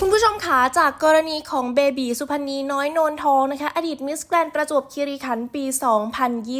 คุณผู้ชมคะจากกรณีของเบบีสุพรรณีน้อยโนนทองนะคะ อดีตมิสแกรนประจวบคีรีขันธ์ปี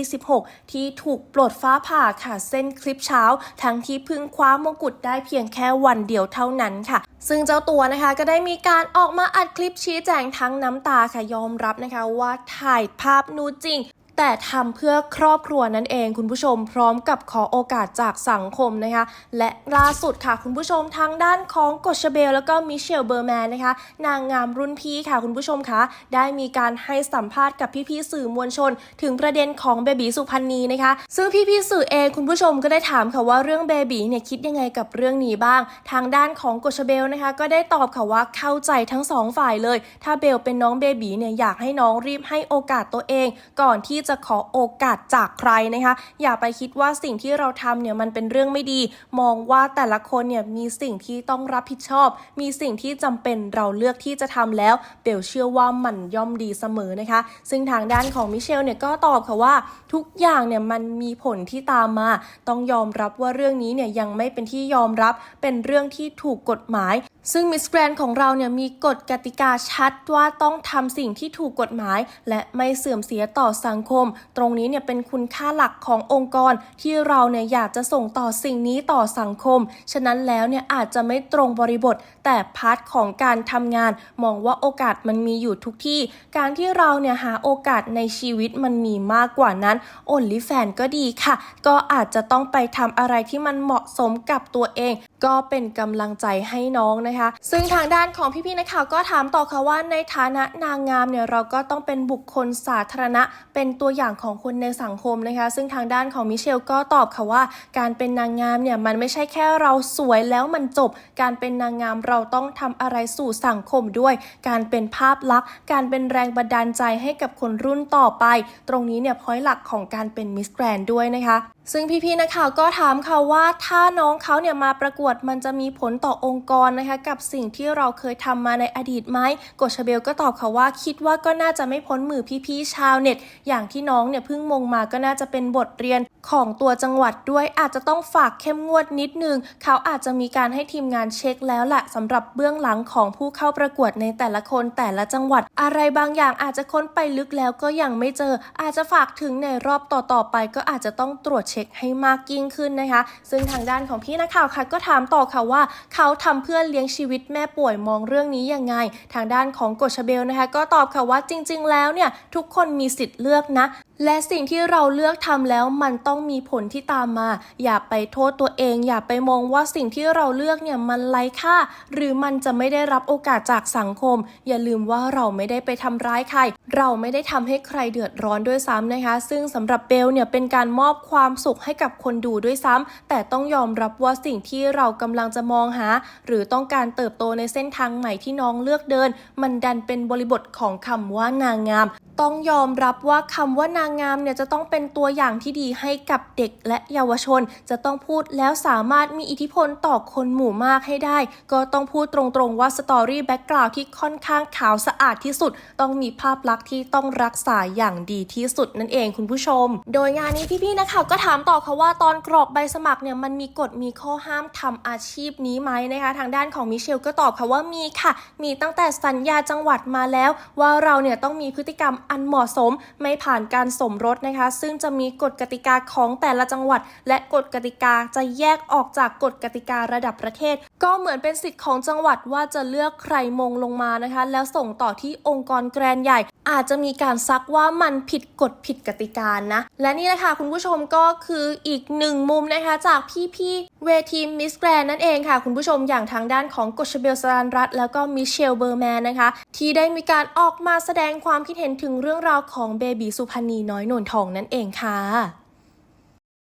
2026 ที่ถูกปลดฟ้าผ่าค่ะ เส้นคลิปเช้า ทั้งที่พึ่งคว้ามงกุฎได้เพียงแค่วันเดียวเท่านั้นค่ะ ซึ่งเจ้าตัวนะคะก็ได้มีการออกมาอัดคลิปชี้แจงทั้งน้ำตาค่ะยอมรับนะคะว่าถ่ายภาพนูจริง แต่ทำเพื่อครอบครัวนั่นเองคุณผู้ชมพร้อมกับขอโอกาสจากสังคมนะคะ และล่าสุดค่ะคุณผู้ชมทางด้านของกชเบล แล้วก็มิเชลเบอร์แมนนะคะ นางงามรุ่นพี่ค่ะคุณผู้ชมคะได้มีการให้สัมภาษณ์กับพี่ๆสื่อมวลชน ถึงประเด็นของเบบีสุพรรณีนะคะ ซึ่งพี่ๆสื่อเองคุณผู้ชมก็ได้ถามค่ะว่าเรื่องเบบีเนี่ยคิดยังไงกับเรื่องนี้บ้าง ทางด้านของกชเบลนะคะ ก็ได้ตอบค่ะว่าเข้าใจทั้งสองฝ่ายเลย ถ้าเบลเป็นน้องเบบีเนี่ยอยากให้น้องรีบให้โอกาสตัวเอง ก่อนที่จะขอโอกาสจากใครนะคะ อย่าไปคิดว่าสิ่งที่เราทำเนี่ยมันเป็นเรื่องไม่ดี มองว่าแต่ละคนเนี่ยมีสิ่งที่ต้องรับผิดชอบ มีสิ่งที่จำเป็นเราเลือกที่จะทำแล้วเบลเชื่อว่ามันย่อมดีเสมอนะคะ ซึ่งทางด้านของมิเชลเนี่ยก็ตอบค่ะว่าทุกอย่างเนี่ยมันมีผลที่ตามมา ต้องยอมรับว่าเรื่องนี้เนี่ยยังไม่เป็นที่ยอมรับเป็นเรื่องที่ถูกกฎหมาย ซึ่งมิสแกรนของเราเนี่ยมีกฎกติกาชัดว่าต้องทำสิ่งที่ถูกกฎหมาย และไม่เสื่อมเสียต่อสังคมตรงนี้เนี่ยเป็นคุณค่าหลักขององค์กรที่เราเนี่ยอยากจะส่งต่อสิ่งนี้ต่อสังคม ฉะนั้นแล้วเนี่ยอาจจะไม่ตรงบริบท แต่พาร์ทของการทำงาน มองว่าโอกาสมันมีอยู่ทุกที่ การที่เราเนี่ยหาโอกาสในชีวิตมันมีมากกว่านั้นโอลิแฟนก็ดีค่ะ ก็อาจจะต้องไปทำอะไรที่มันเหมาะสมกับตัวเอง ก็เป็นกำลังใจให้น้องนะคะ ซึ่งทางด้านของพี่ๆนักข่าวก็ถามต่อค่ะว่าในฐานะนางงามเนี่ยเราก็ต้องเป็นบุคคลสาธารณะเป็นตัวัวอย่างของคนในสังคมนะคะ ซึ่งทางด้านของมิเชลก็ตอบค่ะว่า การเป็นนางงามเนี่ยมันไม่ใช่แค่เราสวยแล้วมันจบ การเป็นนางงามเราต้องทำอะไรสู่สังคมด้วย การเป็นภาพลักษณ์ การเป็นแรงบันดาลใจให้กับคนรุ่นต่อไป ตรงนี้เนี่ยพอยหลักของการเป็นมิสแกรนด้วยนะคะซึ่งพี่ๆนักข่าวก็ถามค่ะว่าถ้าน้องเขาเนี่ยมาประกวดมันจะมีผลต่อองค์กรนะคะ กับสิ่งที่เราเคยทำมาในอดีตไหมกชเบลก็ตอบค่ะว่าคิดว่าก็น่าจะไม่พ้นมือพี่ๆชาวเน็ตอย่างที่น้องเนี่ยเพิ่งมงมาก็น่าจะเป็นบทเรียนของตัวจังหวัดด้วย อาจจะต้องฝากเข้มงวดนิดนึง เขาอาจจะมีการให้ทีมงานเช็คแล้วแหละสำหรับเบื้องหลังของผู้เข้าประกวดในแต่ละคนแต่ละจังหวัด อะไรบางอย่างอาจจะค้นไปลึกแล้วก็ยังไม่เจอ อาจจะฝากถึงในรอบต่อๆไป ก็อาจจะต้องตรวจเช็คให้มากยิ่งขึ้นนะคะ ซึ่งทางด้านของพี่นักข่าวค่ะก็ถามต่อค่ะว่า เขาทำเพื่อเลี้ยงชีวิตแม่ป่วยมองเรื่องนี้ยังไง ทางด้านของกฎชเบลนะคะก็ตอบค่ะว่าจริง ๆ แล้วเนี่ยทุกคนมีสิทธิ์เลือกนะ และสิ่งที่เราเลือกทำแล้วมันต้องมีผลที่ตามมา อย่าไปโทษตัวเอง อย่าไปมองว่าสิ่งที่เราเลือกเนี่ยมันไร้ค่า หรือมันจะไม่ได้รับโอกาสจากสังคม อย่าลืมว่าเราไม่ได้ไปทำร้ายใคร เราไม่ได้ทำให้ใครเดือดร้อนด้วยซ้ำนะคะ ซึ่งสำหรับเบลเนี่ยเป็นการมอบความสุขให้กับคนดูด้วยซ้ำแต่ต้องยอมรับว่าสิ่งที่เรากำลังจะมองหา หรือต้องการเติบโตในเส้นทางใหม่ที่น้องเลือกเดิน มันดันเป็นบริบทของคำว่านางงาม ต้องยอมรับว่าคำว่านางงามเนี่ยจะต้องเป็นตัวอย่างที่ดีให้กับเด็กและเยาวชน จะต้องพูดแล้วสามารถมีอิทธิพลต่อคนหมู่มากให้ได้ ก็ต้องพูดตรงๆว่าสตอรี่แบ็กกราวที่ค่อนข้างขาวสะอาดที่สุด ต้องมีภาพลักษณ์ที่ต้องรักษาอย่างดีที่สุดนั่นเองคุณผู้ชม โดยงานนี้พี่ๆนักข่าวก็ถามต่อค่ะว่าตอนกรอกใบสมัครเนี่ยมันมีกฎมีข้อห้ามทำอาชีพนี้ไหมนะคะ ทางด้านของมิเชลก็ตอบค่ะว่ามีค่ะ มีตั้งแต่สัญญาจังหวัดมาแล้ว ว่าเราเนี่ยต้องมีพฤติกรรมอันเหมาะสมไม่ผ่านการสมรสนะคะ ซึ่งจะมีกฎกติกาของแต่ละจังหวัด และกฎกติกาจะแยกออกจากกฎกติการะดับประเทศ ก็เหมือนเป็นสิทธิ์ของจังหวัดว่าจะเลือกใครมงลงมานะคะ แล้วส่งต่อที่องค์กรแกรนใหญ่ อาจจะมีการซักว่ามันผิดกฎผิดกติกานะ และนี่แหละค่ะคุณผู้ชมก็คืออีกหนึ่งมุมนะคะจากพี่ๆเวทีมิสแกรนนั่นเองค่ะ คุณผู้ชมอย่างทางด้านของกชเบลสรันรัตแล้วก็มิเชลเบอร์แมนนะคะ ที่ได้มีการออกมาแสดงความคิดเห็นถึงเรื่องราวของเบบีสุพรรณีน้อยโนนทองนั่นเองค่ะ